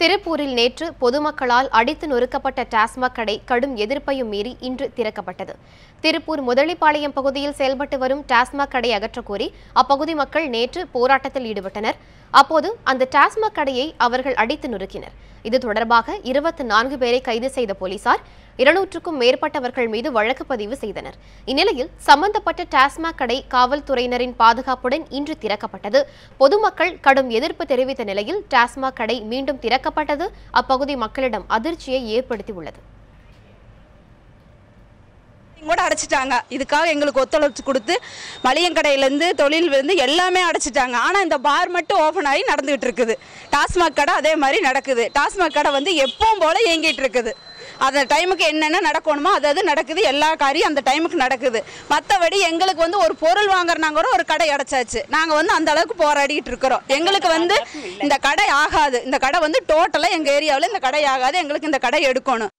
திருப்பூரில் நேற்று பொதுமக்களால் அடித்து நொறுக்கப்பட்ட டாஸ்மாக் கடை கடும் எதிர்ப்பையும் மீறி இன்று திறக்கப்பட்டது. திருப்பூர் முதலிப்பாளையம் பகுதியில் செயல்பட்டு வரும் டாஸ்மாக் கடை அகற்றக்கோரி அப்பகுதி மக்கள் நேற்று போராட்டத்தில் ஈடுபட்டனர். அப்போது அந்த டாஸ்மாக் கடையை அவர்கள் அடித்து நொறுக்கினர். இது தொடர்பாக இருபத்தி நான்கு பேரை கைது செய்த போலீசார் இருநூற்றுக்கும் மேற்பட்டவர்கள் மீது வழக்கு பதிவு செய்தனர். இந்நிலையில் சம்பந்தப்பட்ட டாஸ்மாக் கடை காவல்துறையினரின் பாதுகாப்புடன் இன்று திறக்கப்பட்டது. பொதுமக்கள் கடும் எதிர்ப்பு தெரிவித்த நிலையில் டாஸ்மாக் கடை மீண்டும் திறக்கப்பட்டது. அப்பகுதி மக்களிடம் அதிர்ச்சியை ஏற்படுத்தியுள்ளது. கூட அடைச்சிட்டாங்க. இதுக்காக எங்களுக்கு ஒத்துழைப்பு கொடுத்து மளிகை கடையிலேருந்து தொழில் வந்து எல்லாமே அடைச்சிட்டாங்க. ஆனால் இந்த பார் மட்டும் ஓப்பன் ஆகி நடந்துகிட்டு இருக்குது. டாஸ்மாக் கடை அதே மாதிரி நடக்குது. டாஸ்மாக் கடை வந்து எப்பவும் போல இயங்கிட்டு இருக்குது. அந்த டைமுக்கு என்னென்ன நடக்கணுமோ அது அது நடக்குது. எல்லா காரியம் அந்த டைமுக்கு நடக்குது. மற்றபடி எங்களுக்கு வந்து ஒரு பொருள் வாங்குறனா கூட ஒரு கடை அடைச்சாச்சு. நாங்கள் வந்து அந்த அளவுக்கு போராடிட்டு இருக்கிறோம். எங்களுக்கு வந்து இந்த கடை ஆகாது. இந்த கடை வந்து டோட்டலாக எங்கள் ஏரியாவில் இந்த கடை ஆகாது. எங்களுக்கு இந்த கடை எடுக்கணும்.